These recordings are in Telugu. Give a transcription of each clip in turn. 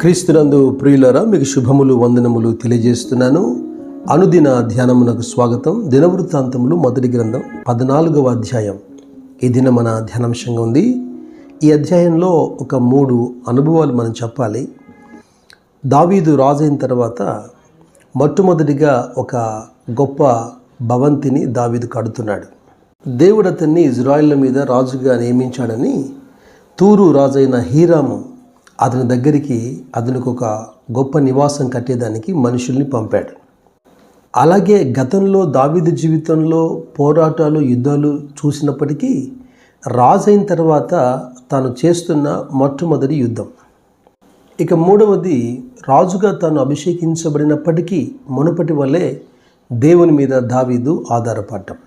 క్రీస్తునందు ప్రియులరా మీకు శుభములు వందనములు తెలియజేస్తున్నాను. అనుదిన ధ్యానమునకు స్వాగతం. దినవృత్తాంతములు మొదటి గ్రంథం పద్నాలుగవ అధ్యాయం. ఈ దిన మన ధ్యానాంశంగా ఉంది. ఈ అధ్యాయంలో ఒక మూడు అనుభవాలు మనం చెప్పాలి. దావీదు రాజైన తర్వాత మొట్టమొదటిగా ఒక గొప్ప భవంతిని దావీదు కడుతున్నాడు. దేవుడు అతన్ని ఇజ్రాయిల్ మీద రాజుగా నియమించాడని తూరు రాజైన హీరాము అతని దగ్గరికి అతనికి ఒక గొప్ప నివాసం కట్టేదానికి మనుషుల్ని పంపాడు. అలాగే గతంలో దావీదు జీవితంలో పోరాటాలు యుద్ధాలు చూసినప్పటికీ రాజైన తర్వాత తాను చేస్తున్న మొట్టమొదటి యుద్ధం. ఇక మూడవది రాజుగా తాను అభిషేకించబడినప్పటికీ మునుపటి వల్లే దేవుని మీద దావీదు ఆధారపడటం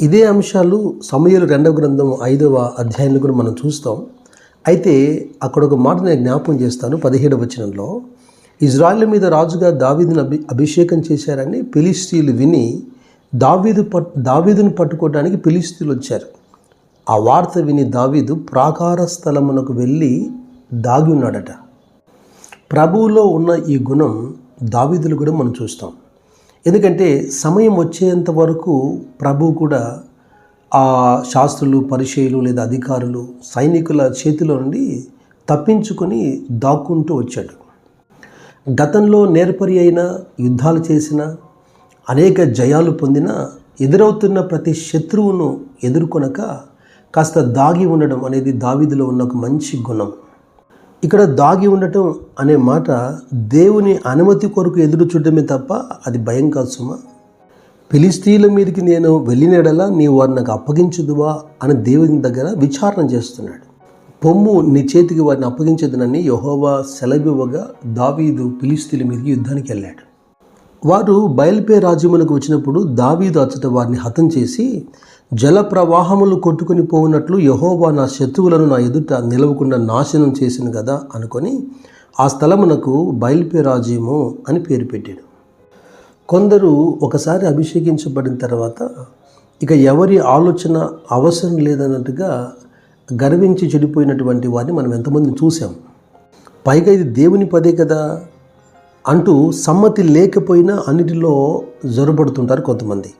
ఇదే అంశాలు సమయలు రెండవ గ్రంథం ఐదవ అధ్యాయంలో కూడా మనం చూస్తాం. అయితే అక్కడ ఒక మాట నేను జ్ఞాపకం చేస్తాను పదిహేడు వచనంలో. ఇజ్రాయెల్ మీద రాజుగా దావీదును అభి అభిషేకం చేశారని పిలిస్తీలు విని దావీదు పట్ దావీదును పట్టుకోవడానికి పిలిస్తీలు వచ్చారు. ఆ వార్త విని దావీదు ప్రాకార స్థలమునకు వెళ్ళి దాగి ఉన్నాడట. ప్రభువులో ఉన్న ఈ గుణం దావీదులు కూడా మనం చూస్తాం. ఎందుకంటే సమయం వచ్చేంత వరకు ప్రభు కూడా ఆ శాస్త్రులు పరిచయులు లేదా అధికారులు సైనికుల చేతిలో నుండి తప్పించుకొని దాక్కుంటూ వచ్చాడు. గతంలో నేర్పరి అయిన యుద్ధాలు చేసిన అనేక జయాలు పొందిన ఎదురవుతున్న ప్రతి శత్రువును ఎదుర్కొనక కాస్త దాగి ఉండడం అనేది దావీదులో ఉన్న ఒక మంచి గుణం. ఇక్కడ దాగి ఉండటం అనే మాట దేవుని అనుమతి కొరకు ఎదురు చూడటమే తప్ప అది భయం కాదు సుమా. ఫిలిస్తీన్ల మీదకి నేను వెళ్ళినడలా నీవు వారిని నాకు అప్పగించుదువా అని దేవుని దగ్గర విచారణ చేస్తున్నాడు. పొమ్ము నీ చేతికి వారిని అప్పగించదునని యహోవా సెలవివ్వగా దావీదు ఫిలిస్తీన్ల మీదకి యుద్ధానికి వెళ్ళాడు. వారు బయల్పే రాజ్యమునకు వచ్చినప్పుడు దావీదు అచ్చట వారిని హతం చేసి జల ప్రవాహములు కొట్టుకుని పోవునట్లు యహోవా నా శత్రువులను నా ఎదుట నిలవకుండా నాశనం చేసిన కదా అనుకొని ఆ స్థలమునకు బయల్పే రాజ్యము అని పేరు పెట్టాడు. కొందరు ఒకసారి అభిషేకించబడిన తర్వాత ఇక ఎవరి ఆలోచన అవసరం లేదన్నట్టుగా గర్వించి చెడిపోయినటువంటి వారిని మనం ఎంతమందిని చూసాం పైగా ఇది దేవుని పదే కదా అంటూ సమ్మతి లేకపోయినా అన్నిటిలో జొరబడుతుంటారు కొంతమంది.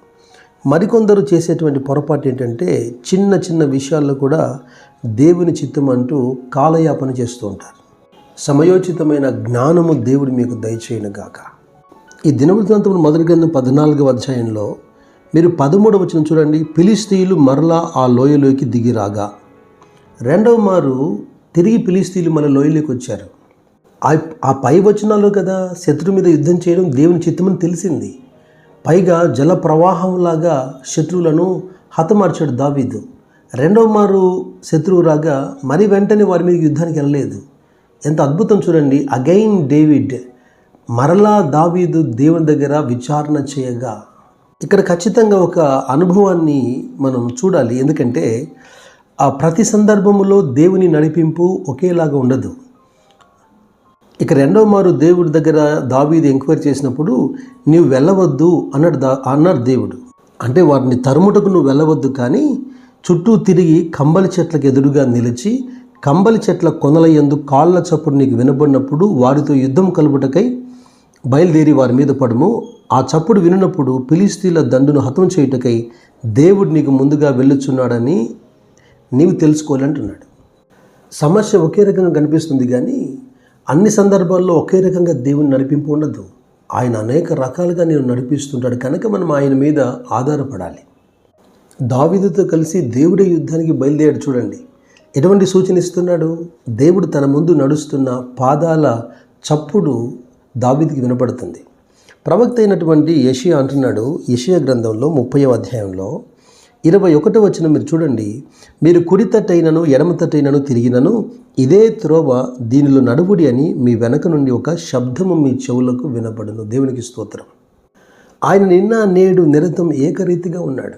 మరికొందరు చేసేటువంటి పొరపాటు ఏంటంటే చిన్న చిన్న విషయాల్లో కూడా దేవుని చిత్తం అంటూ కాలయాపన చేస్తూ ఉంటారు. సమయోచితమైన జ్ఞానము దేవుడు మీకు దయచేయను గాక ఈ దినవృత్తాంతం మొదటి గ్రంథం పద్నాలుగవ అధ్యాయంలో మీరు పదమూడవ వచ్చిన చూడండి. పిలిస్తీయులు మరలా ఆ లోయలోకి దిగి రాగా రెండవ మారు తిరిగి ఫిలిస్తీయులు మన లోయలోకి వచ్చారు. ఆ ఆ పై వచనాల్లో కదా శత్రు మీద యుద్ధం చేయడం దేవుని చిత్తమని తెలిసింది. పైగా జల ప్రవాహంలాగా శత్రువులను హతమార్చాడు దావీదు. రెండవ మారు శత్రువు రాగా మరి వెంటనే వారి మీద యుద్ధానికి వెళ్ళలేదు. ఎంత అద్భుతం చూడండి. అగైన్ డేవిడ్ మరలా దావీదు దేవుని దగ్గర విచారణ చేయగా ఇక్కడ ఖచ్చితంగా ఒక అనుభవాన్ని మనం చూడాలి. ఎందుకంటే ఆ ప్రతి సందర్భములో దేవుని నడిపింపు ఒకేలాగా ఉండదు. ఇక రెండవ మారు దేవుడి దగ్గర దావీదు ఎంక్వైరీ చేసినప్పుడు నీవు వెళ్ళవద్దు అన్నాడు దా అన్నాడు దేవుడు. అంటే వారిని తరుముటకు నువ్వు వెళ్ళవద్దు కానీ చుట్టూ తిరిగి కంబలి చెట్లకు ఎదురుగా నిలిచి కంబలి చెట్ల కొనలయ్యందు కాళ్ళ చప్పుడు నీకు వినబడినప్పుడు వారితో యుద్ధం కలుపుటకై బయలుదేరి వారి మీద పడము. ఆ చప్పుడు వినినప్పుడు పిలిస్తీల దండును హతం చేయుటకై దేవుడు నీకు ముందుగా వెళ్ళుచున్నాడని నీవు తెలుసుకోవాలంటున్నాడు. సమస్య ఒకే రకంగా కనిపిస్తుంది కానీ అన్ని సందర్భాల్లో ఒకే రకంగా దేవుని నడిపింపు ఉండదు. ఆయన అనేక రకాలుగా నేను నడిపిస్తుంటాడు. కనుక మనం ఆయన మీద ఆధారపడాలి. దావీదుతో కలిసి దేవుడే యుద్ధానికి బయలుదేరాడు చూడండి. ఎటువంటి సూచన ఇస్తున్నాడు? దేవుడు తన ముందు నడుస్తున్న పాదాల చప్పుడు దావీదుకి వినపడుతుంది. ప్రవక్త అయినటువంటి యషియా అంటున్నాడు యషియా గ్రంథంలో ముప్పై అధ్యాయంలో ఇరవై ఒకటో వచ్చిన మీరు చూడండి. మీరు కుడి తట్టైనను ఎడమ తిరిగినను ఇదే త్రోవ దీనిలో నడువుడి అని మీ వెనక నుండి ఒక శబ్దము మీ చెవులకు వినపడును. దేవునికి స్తోత్రం. ఆయన నిన్న నేడు నిరతం ఏకరీతిగా ఉన్నాడు.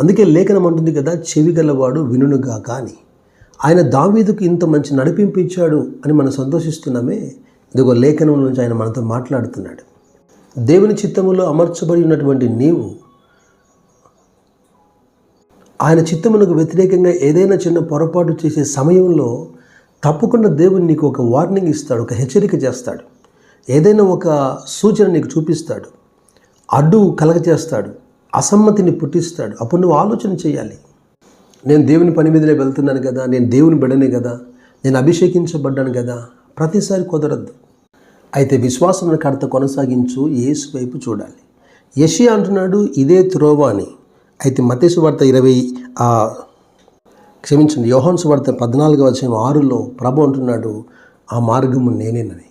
అందుకే లేఖనం అంటుంది కదా చెవి గలవాడు వినుగాక కానీ ఆయన దావీదుకు ఇంత మంచి నడిపింపించాడు అని మనం సంతోషిస్తున్నామే. ఇదిగో లేఖనం నుంచి ఆయన మనతో మాట్లాడుతున్నాడు. దేవుని చిత్తములో అమర్చబడి ఉన్నటువంటి నీవు ఆయన చిత్తమునకు వ్యతిరేకంగా ఏదైనా చిన్న పొరపాటు చేసే సమయంలో తప్పకుండా దేవుడు నీకు ఒక వార్నింగ్ ఇస్తాడు ఒక హెచ్చరిక చేస్తాడు. ఏదైనా ఒక సూచన నీకు చూపిస్తాడు. అడ్డు కలగచేస్తాడు అసమ్మతిని పుట్టిస్తాడు. అప్పుడు నువ్వు ఆలోచన చేయాలి. నేను దేవుని పని మీదనే వెళ్తున్నాను కదా నేను దేవుని బిడనే కదా నేను అభిషేకించబడ్డాను కదా ప్రతిసారి కుదరద్దు అయితే విశ్వాసం కడత కొనసాగించు యేసు వైపు చూడాలి. యషి అంటున్నాడు ఇదే త్రోవ అని. అయితే మతేసు వార్త ఇరవై క్షమించండి యోహాన్స్ వార్త పద్నాలుగు వచ్చిన ఆరులో ప్రభు అంటున్నాడు ఆ మార్గము నేనేనని.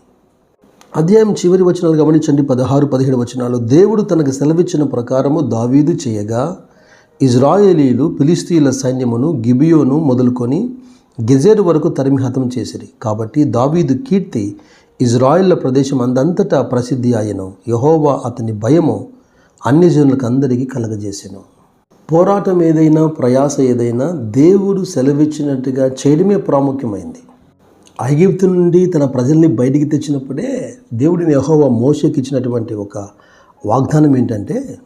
అధ్యాయం చివరి వచనాలు గమనించండి పదహారు పదిహేడు వచనాలు. దేవుడు తనకు సెలవిచ్చిన ప్రకారము దావీదు చేయగా ఇజ్రాయేలీలు ఫిలిస్తీన్ల సైన్యమును గిబియోను మొదలుకొని గెజేరు వరకు తరిమి హతం చేసిరి. కాబట్టి దావీదు కీర్తి ఇజ్రాయిల్ల ప్రదేశం అందంతటా ప్రసిద్ధి అయ్యను యహోవా అతని భయము అన్ని జనులకు అందరికీ కలగజేసెను. పోరాటం ఏదైనా ప్రయాస ఏదైనా దేవుడు సెలవిచ్చినట్టుగా చేయడమే ప్రాముఖ్యమైంది. ఐగిప్తు నుండి తన ప్రజల్ని బయటికి తెచ్చినప్పుడే దేవుడిని యహోవా మోసకి ఇచ్చినటువంటి ఒక వాగ్దానం ఏంటంటే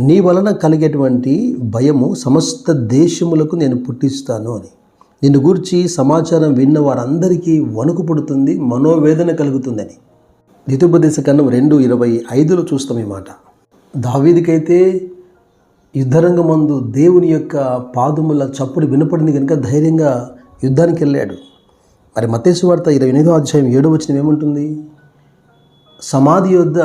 నీ వలన కలిగేటువంటి భయము సమస్త దేశములకు నేను పుట్టిస్తాను అని. నిన్ను గురించి సమాచారం విన్న వారందరికీ వణుకు పుడుతుంది మనోవేదన కలుగుతుందని. ద్వితోపదేశ కన్నం రెండు ఇరవై ఐదులో చూస్తాం ఈ మాట. దావీదికైతే యుద్ధరంగమందు దేవుని యొక్క పాదముల చప్పుడు వినపడింది కనుక ధైర్యంగా యుద్ధానికి వెళ్ళాడు. మరి మతేసు వార్త ఇరవై ఎనిమిదో అధ్యాయం ఏడో వచ్చిన ఏముంటుంది? సమాధి యొద్ద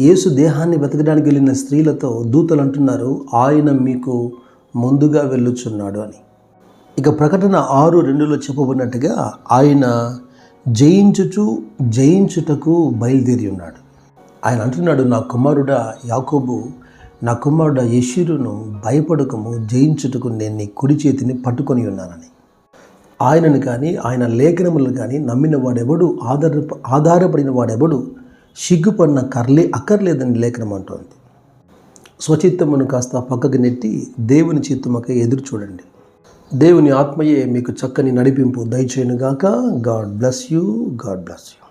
యేసు దేహాన్ని వెతకడానికి వెళ్ళిన స్త్రీలతో దూతలు అంటున్నారు ఆయన మీకు ముందుగా వెళ్ళుచున్నాడు అని. ఇక ప్రకటన ఆరు రెండులో చెప్పబడినట్టుగా ఆయన జయించుచు జయించుటకు బయలుదేరి ఉన్నాడు. ఆయన అంటున్నాడు నా కుమారుడ యాకోబు నా కుమారుడ యశిరును భయపడకము జయించుటకు నేను నీ కుడి చేతిని పట్టుకొని ఉన్నానని. ఆయనను కానీ ఆయన లేఖనములను కానీ నమ్మిన వాడెవడు ఆధార ఆధారపడిన వాడెవడు సిగ్గుపడిన కర్లే అక్కర్లేదని లేఖనం అంటోంది. స్వచిత్తమును కాస్త పక్కకు నెట్టి దేవుని చిత్తమక ఎదురు చూడండి. దేవుని ఆత్మయే మీకు చక్కని నడిపింపు దయచేయనుగాక. God bless you God bless you